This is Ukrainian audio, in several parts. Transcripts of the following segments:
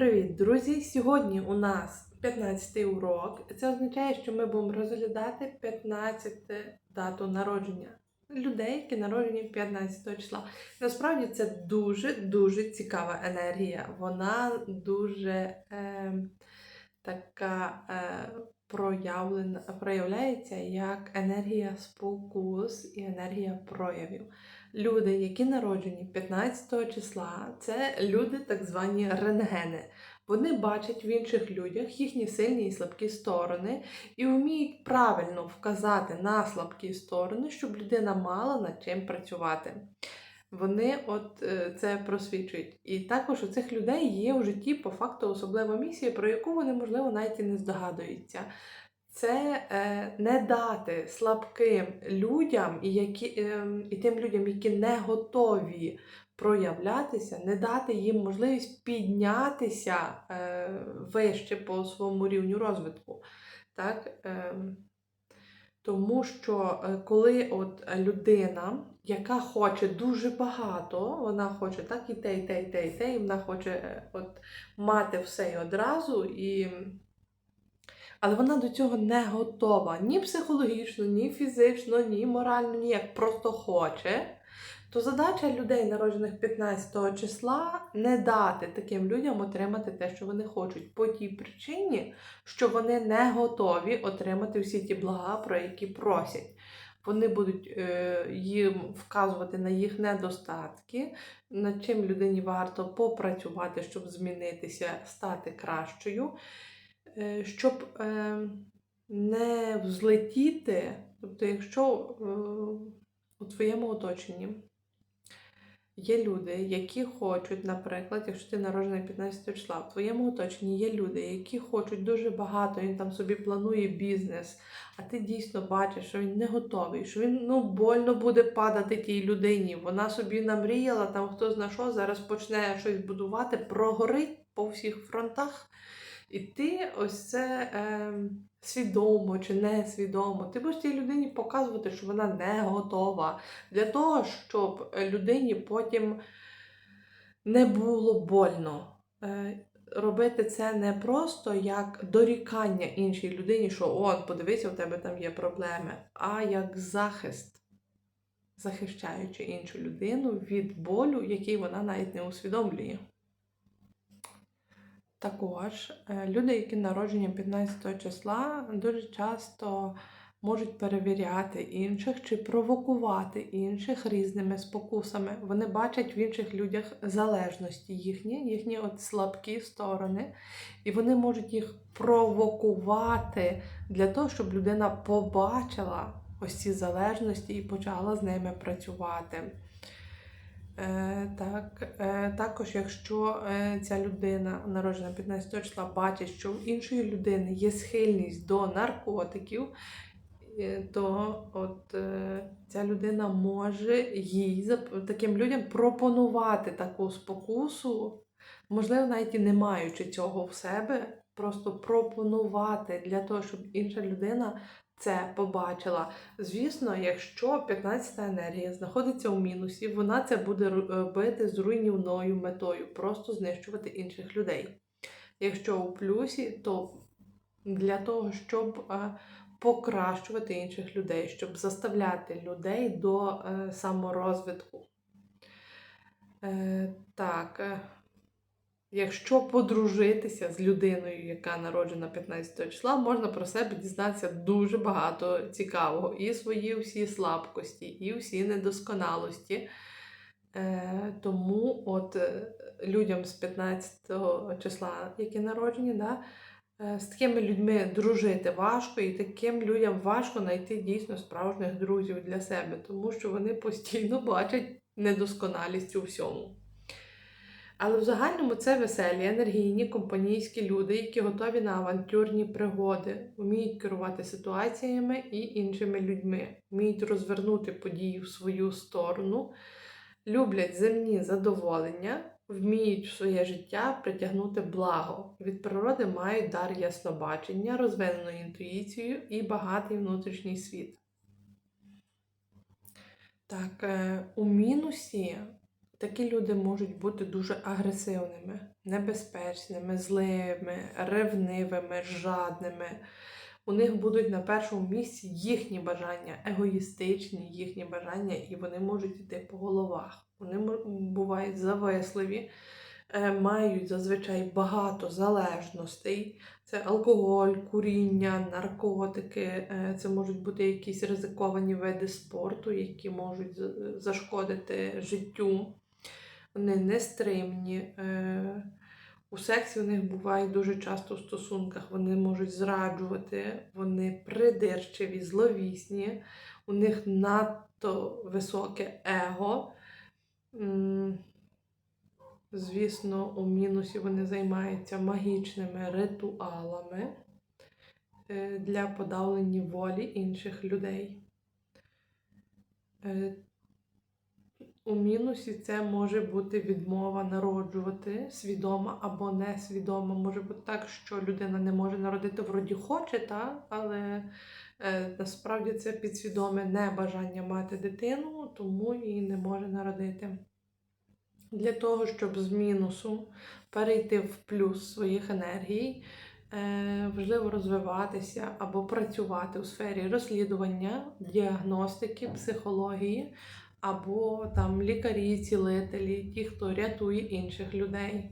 Привіт, друзі! Сьогодні у нас 15-й урок. Це означає, що ми будемо розглядати 15 дату народження людей, які народжені 15 числа. Насправді це дуже-дуже цікава енергія. Вона дуже е, така е, проявлена, проявляється як енергія спокус і енергія проявів. Люди, які народжені 15 числа, це люди так звані рентгени. Вони бачать в інших людях їхні сильні і слабкі сторони і вміють правильно вказати на слабкі сторони, щоб людина мала над чим працювати. Вони от е, це просвічують. І також у цих людей є в житті по факту особлива місія, про яку вони, можливо, навіть і не здогадуються. Це е, не дати слабким людям і, які, е, і тим людям, які не готові проявлятися, не дати їм можливість піднятися е, вище по своєму рівню розвитку. Так? Е, тому що е, коли от людина, яка хоче дуже багато, вона хоче так і те, і те, і те, і те, і вона хоче е, от, мати все і одразу. і але вона до цього не готова ні психологічно, ні фізично, ні морально, ні як просто хоче. То задача людей, народжених 15 числа, не дати таким людям отримати те, що вони хочуть, по тій причині, що вони не готові отримати всі ті блага, про які просять. Вони будуть е, їм вказувати на їх недостатки, над чим людині варто попрацювати, щоб змінитися, стати кращою. Е, щоб е, не взлетіти, тобто, якщо е, у твоєму оточенні є люди, які хочуть, наприклад, якщо ти народжений 15 числа, в твоєму оточенні є люди, які хочуть дуже багато, він там собі планує бізнес, а ти дійсно бачиш, що він не готовий, що він ну, больно буде падати тій людині. Вона собі намріяла, там хто зна що, зараз почне щось будувати, прогорить по всіх фронтах. І ти ось це е, свідомо чи несвідомо. Ти будеш цій людині показувати, що вона не готова. Для того, щоб людині потім не було больно. Е, Робити це не просто як дорікання іншій людині, що он, подивися, у тебе там є проблеми, а як захист, захищаючи іншу людину від болю, який вона навіть не усвідомлює. Також е, люди, які народжені 15 числа, дуже часто можуть перевіряти інших чи провокувати інших різними спокусами. Вони бачать в інших людях залежності їхні, їхні от слабкі сторони, і вони можуть їх провокувати для того, щоб людина побачила ось ці залежності і почала з ними працювати. Е, так, е, Також, якщо е, ця людина, народжена 15 числа, бачить, що в іншої людини є схильність до наркотиків, то от ця людина може їй таким людям пропонувати таку спокусу, можливо, навіть і не маючи цього в себе, просто пропонувати для того, щоб інша людина це побачила. Звісно, якщо 15 та енергія знаходиться у мінусі, вона це буде робити з руйнівною метою, просто знищувати інших людей. Якщо у плюсі, то для того, щоб е, покращувати інших людей, щоб заставляти людей до е, саморозвитку. Е, так. Якщо подружитися з людиною, яка народжена 15 числа, можна про себе дізнатися дуже багато цікавого. І свої всі слабкості, і всі недосконалості. Е, Тому от е, людям з 15 числа, які народжені, да, е, з такими людьми дружити важко, і таким людям важко знайти дійсно справжніх друзів для себе, тому що вони постійно бачать недосконалість у всьому. Але в загальному це веселі, енергійні, компанійські люди, які готові на авантюрні пригоди, вміють керувати ситуаціями і іншими людьми, вміють розвернути події в свою сторону, люблять земні задоволення, вміють в своє життя притягнути благо. Від природи мають дар яснобачення, розвинену інтуїцію і багатий внутрішній світ. Так, е, у мінусі Такі люди можуть бути дуже агресивними, небезпечними, злими, ревнивими, жадними. У них будуть на першому місці їхні бажання, егоїстичні їхні бажання, і вони можуть йти по головах. Вони бувають зависливі, е, мають зазвичай багато залежностей. Це алкоголь, куріння, наркотики, е, це можуть бути якісь ризиковані види спорту, які можуть зашкодити життю. Вони нестримні. е, У сексі у них буває дуже часто в стосунках. Вони можуть зраджувати, вони придирчиві, зловісні, у них надто високе его. Звісно, у мінусі вони займаються магічними ритуалами е, для подавлення волі інших людей. У мінусі це може бути відмова народжувати свідома або несвідома. Може бути так, що людина не може народити вроді хоче, та? але е, насправді це підсвідоме небажання мати дитину, тому і не може народити. Для того, щоб з мінусу перейти в плюс своїх енергій, е, важливо розвиватися або працювати у сфері розслідування, діагностики, психології, або там лікарі, цілителі, ті, хто рятує інших людей.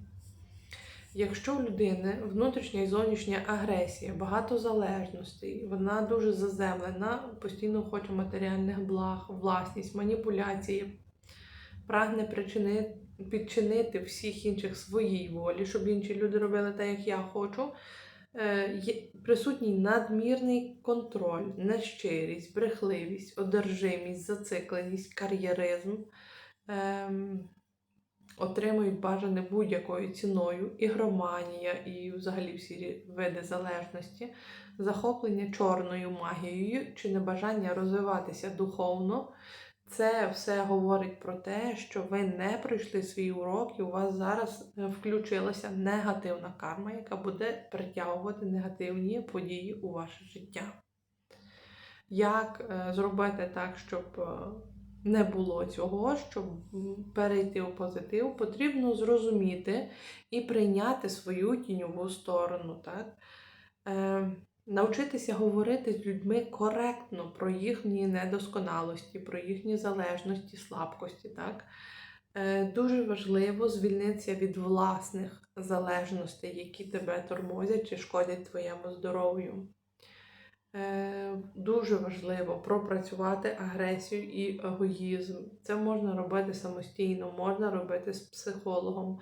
Якщо у людини внутрішня і зовнішня агресія, багато залежностей, вона дуже заземлена, постійно хоче матеріальних благ, власність, маніпуляції, прагне причини, підчинити всіх інших своїй волі, щоб інші люди робили те, як я хочу. Е, присутній надмірний контроль, нещирість, брехливість, одержимість, зацикленість, кар'єризм. Ем, отримують бажане будь-якою ціною, ігроманія і взагалі всі види залежності, захоплення чорною магією чи небажання розвиватися духовно. Це все говорить про те, що ви не пройшли свій урок, і у вас зараз е, включилася негативна карма, яка буде притягувати негативні події у ваше життя. Як е, зробити так, щоб е, не було цього, щоб перейти у позитив, потрібно зрозуміти і прийняти свою тіньову сторону. Так? Навчитися говорити з людьми коректно про їхні недосконалості, про їхні залежності, слабкості. Так? Е, дуже важливо звільнитися від власних залежностей, які тебе тормозять чи шкодять твоєму здоров'ю. Е, Дуже важливо пропрацювати агресію і егоїзм. Це можна робити самостійно, можна робити з психологом,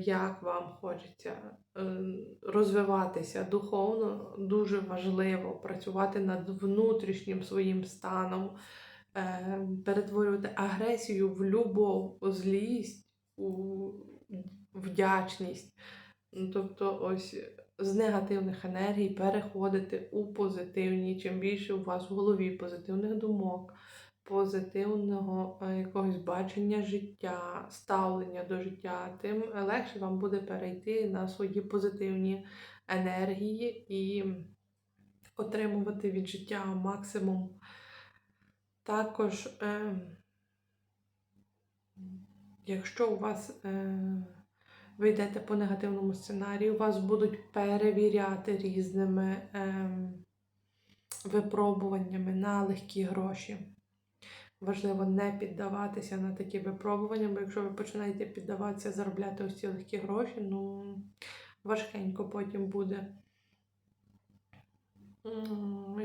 як вам хочеться. Е, Розвиватися духовно дуже важливо працювати над внутрішнім своїм станом, е, перетворювати агресію в любов, у злість, у вдячність. Тобто, ось з негативних енергій переходити у позитивні. Чим більше у вас в голові позитивних думок, позитивного е, якогось бачення життя, ставлення до життя, тим легше вам буде перейти на свої позитивні енергії і отримувати від життя максимум. Також, е, якщо у вас е, ви йдете по негативному сценарію, вас будуть перевіряти різними ем, випробуваннями на легкі гроші. Важливо не піддаватися на такі випробування, бо якщо ви починаєте піддаватися, заробляти ось ці легкі гроші, ну важкенько потім буде.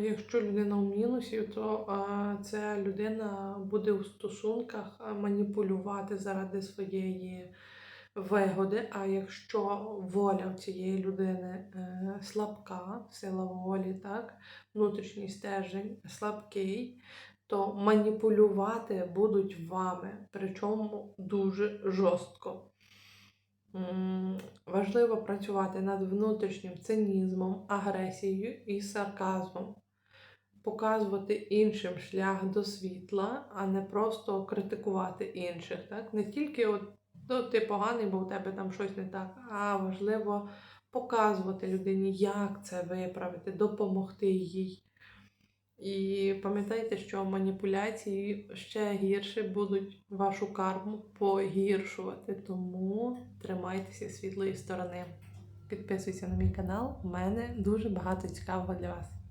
Якщо людина в мінусі, то ця людина буде у стосунках маніпулювати заради своєї вигоди. А якщо воля цієї людини е, слабка, сила волі, так, внутрішній стержень слабкий, то маніпулювати будуть вами, причому дуже жорстко. Важливо працювати над внутрішнім цинізмом, агресією і сарказмом, показувати іншим шлях до світла, а не просто критикувати інших. Так? Не тільки от, ну, ти поганий, бо у тебе там щось не так, а важливо показувати людині, як це виправити, допомогти їй. І пам'ятайте, що маніпуляції ще гірше будуть вашу карму погіршувати. Тому тримайтеся світлої сторони. Підписуйся на мій канал, у мене дуже багато цікавого для вас.